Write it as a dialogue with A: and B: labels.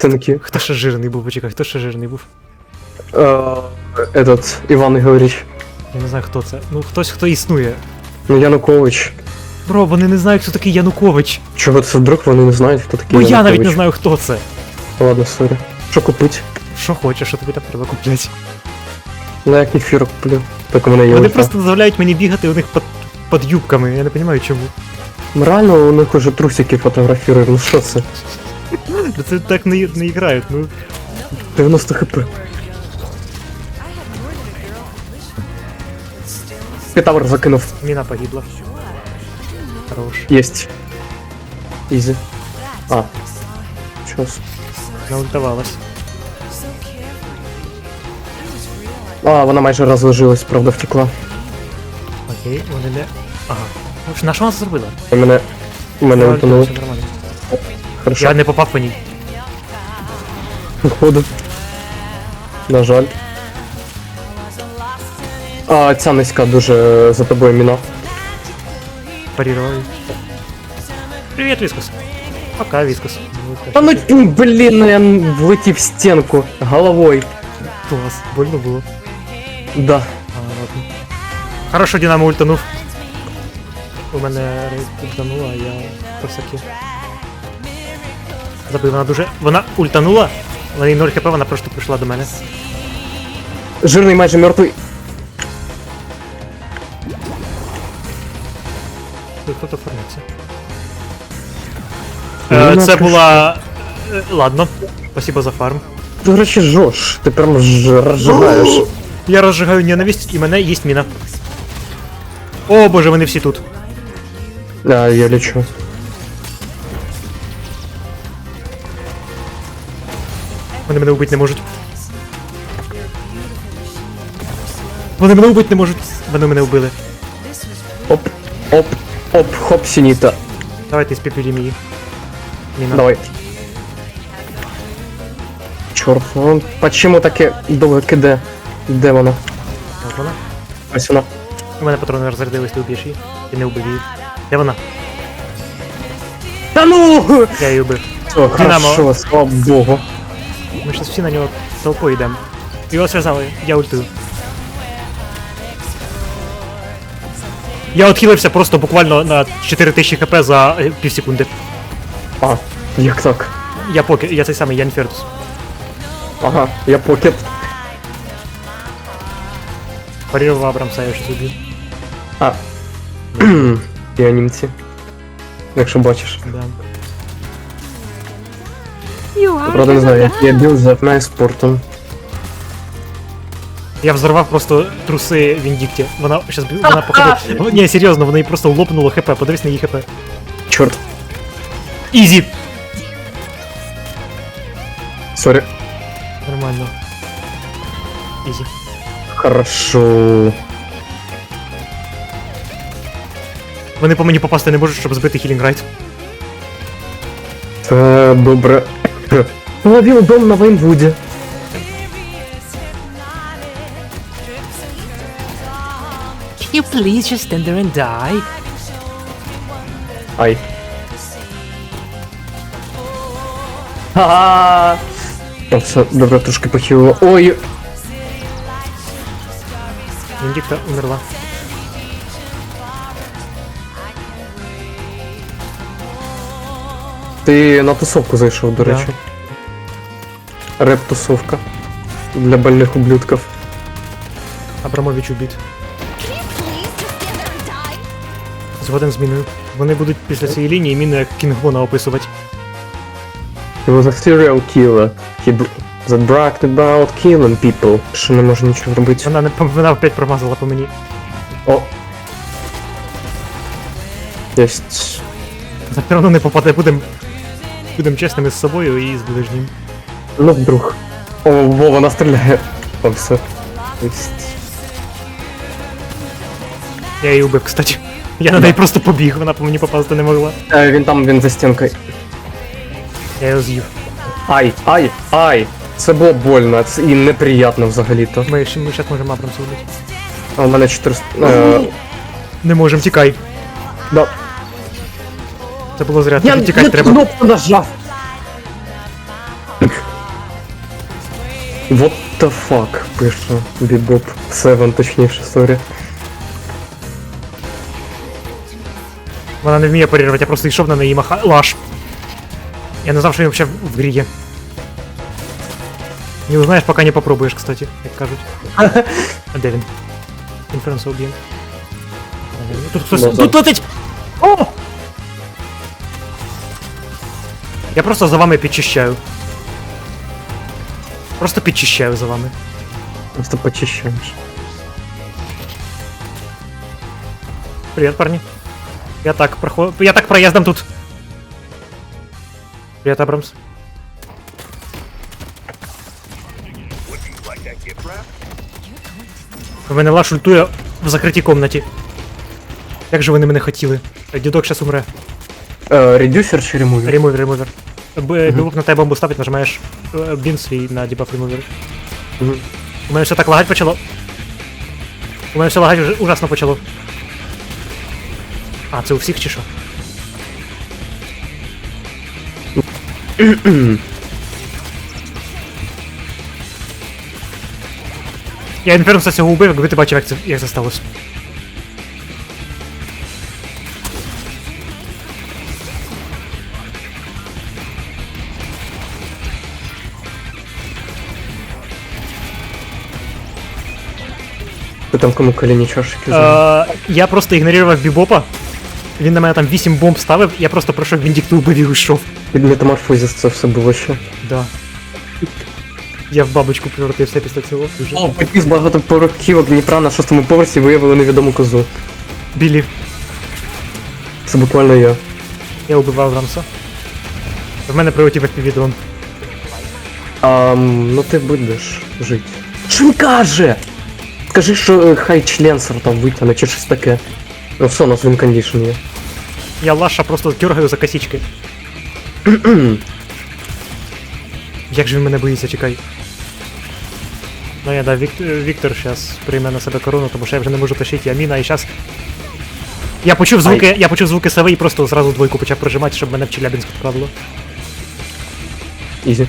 A: Тинки.
B: Хто ще жирний був, почекай, хто ще жирний був?
A: Э, Этот, Иван Ігорович.
B: Я не знаю, хто це. Ну, хтось, хто існує.
A: Ну, Янукович.
B: Бро, вони не знають, хто такий Янукович.
A: Чого це вдруг вони не знають, хто такий
B: Бо я навіть не знаю, хто це.
A: Ладно, сорі. Що купить?
B: Що хочеш, що тобі там треба купляти.
A: На як ефір куплю. Так у мене є
B: Вони
A: ульта.
B: просто дозволяють мені бігати у них під, під юбками, я не розумію чому.
A: Ну, Реально у них уже трусики фотографірують, ну що це?
B: Ну, Це так не, не грають, ну.
A: 90 хп. Пітавр закинув.
B: Міна погибла. Хорош.
A: Єсть. Ізі. А. Чос.
B: Наультавалась.
A: А, вона майже розложилась, правда, втекла.
B: Окей, вони не. Ага. Ну, що- На що вона це зробила?
A: І мене. Мене
B: Я
A: утонуло.
B: все нормально.
A: Хорошо.
B: Я не попав по ній.
A: Походу. На жаль. А, ця низька дуже за тобою міна.
B: Парірував. її. Привіт, Віскус. Пока, Віскус.
A: Та ну м, блін, ну я влетів в стінку головою.
B: Клас, больно було.
A: Да.
B: А, ладно. Хорошо, Динамо ультанув. У мене рейд ультанула, а я просаки. Забив, вона дуже. Вона ультанула, вона їй 0 хп, вона просто прийшла до мене.
A: Жирний майже мертвий.
B: Тут хто формується.
A: Ну,
B: Е,
A: вона
B: це
A: прийшла.
B: була. е, Ладно. Спасибо за фарм.
A: До речі, жош. Ти прям ж розжигаєш.
B: Я розжигаю ненависть і мене їсть міна. О боже, вони всі тут.
A: А, я лечу.
B: Вони мене вбити не можуть. Вони мене вбити не можуть. Вони мене вбили.
A: Оп, оп, оп, хоп, сініта.
B: Давайте спіпілім її. Міна.
A: Давай. Чорт, ну почему таке довго киде? Де вона?
B: От вона.
A: Ось вона.
B: У мене патрони розрядились, ти вб'єш її. Ти не вбив її. Де вона?
A: Та ну!
B: Я її вбив.
A: Все, хорошо, слава богу.
B: Ми зараз всі на нього толпою йдемо. Його зв'язали, я ультую. Я отхилився просто буквально на 4000 хп за е, півсекунди.
A: А, як так?
B: Я поки, я цей самий Ян Фердус.
A: Ага, я покет.
B: Парірував Абрамса, я щось убив.
A: А. Я німці. Якщо бачиш.
B: Да.
A: Правда не знаю, як я бив за спортом.
B: Я взорвав просто труси Віндікті. Вона щас б- вона походу. Ні, серйозно, вона їй просто лопнуло хп, подивись на її хп.
A: Чорт,
B: Ізі!
A: сорі.
B: Нормально. Ізі.
A: Хорошо.
B: Вони по мені попасти не можуть, щоб збити Хілінг Райт.
A: Це добре. Ловив дом на Вейнвуді.
B: Can you please just stand there and die?
A: Ай. Ха-ха! Та все, добре, трошки похилило. Ой!
B: Віндікта умерла.
A: Ти на тусовку зайшов, до
B: Да.
A: речі. Реп-тусовка. Для больних ублюдків.
B: Абрамович убит. Згоден з міною. Вони будуть після цієї лінії міну як Кінгвона описувати.
A: He was a serial killer. He br- that bragged about killing people. Що не може нічого робити.
B: Вона не вона опять промазала по мені.
A: О. Єсть.
B: Так все одно не попаде, будем. Будем чесними з собою і з ближнім.
A: Ну, вдруг. О, во, вона стріляє. О, все.
B: Я її убив, кстати. Я на неї просто побіг, вона по мені попасти не могла.
A: Е, він там, він за стінкою.
B: Я його з'їв.
A: Ай, ай, ай! Це було больно, це і неприємно взагалі-то.
B: Ми, ще- ми зараз можемо Абрамса убити.
A: А у мене 400... Е,
B: Не можем, тікай.
A: да.
B: Це було зря,
A: Я
B: тобі тікати
A: не
B: треба.
A: кнопку нажав! What the fuck, пише Бібоп 7, точніше, сорі.
B: Вона не вміє парірувати, я просто йшов на неї маха. Лаш. Я не знав, що він взагалі в грі є. Не узнаєш, поки не попробуєш, кстати, як кажуть. А де він? Інференс уб'є. Тут хтось.
A: Назад.
B: Тут летить! О! Я просто за вами підчищаю. Просто підчищаю за вами.
A: Просто почищаєш.
B: Привет, парни. Я так проход... Я так проездом тут. Привет, Абрамс. У мене лаш ультує в закритій комнаті. Як же вони мене хотіли? Дідок щас умре.
A: Е, редюсер чи ремувер?
B: Ремувер, ремувер. Білок на тебе бомбу ставить, нажимаєш е, бін свій на дебаф ремувер.
A: Мгм.
B: У мене все так лагать почало. У мене все лагать уже ужасно почало. А, це у всіх чи що? Я інфернуса цього убив, якби ти бачив, як це, як це сталося.
A: Там кому коліні чашики.
B: Е, я просто ігнорував бібопа. Він на мене там 8 бомб ставив, я просто пройшов Віндікту убив і уйшов.
A: Під метаморфозіс це все було ще.
B: Да. Я в бабочку превратився після цього. Дуже.
A: О, підпис багатоповерхівок Дніпра на шостому поверсі виявили невідому козу.
B: Білі.
A: Це буквально я.
B: Я убивав Рамса. В мене прилетів FPV дрон.
A: А, ну ти будеш жити. Що він каже? Скажи, що е, хай член там витягне чи щось таке. Ну все, у нас він кондішн є.
B: Я Лаша просто дергаю за косички. Як же він мене боїться, чекай. Ну я да, Вік... Віктор зараз прийме на себе корону, тому що я вже не можу тащити Аміна і зараз. Я почув звуки, я почув звуки сови і просто зразу двойку почав прижимати, щоб мене в Челябинськ відправило.
A: Ізі.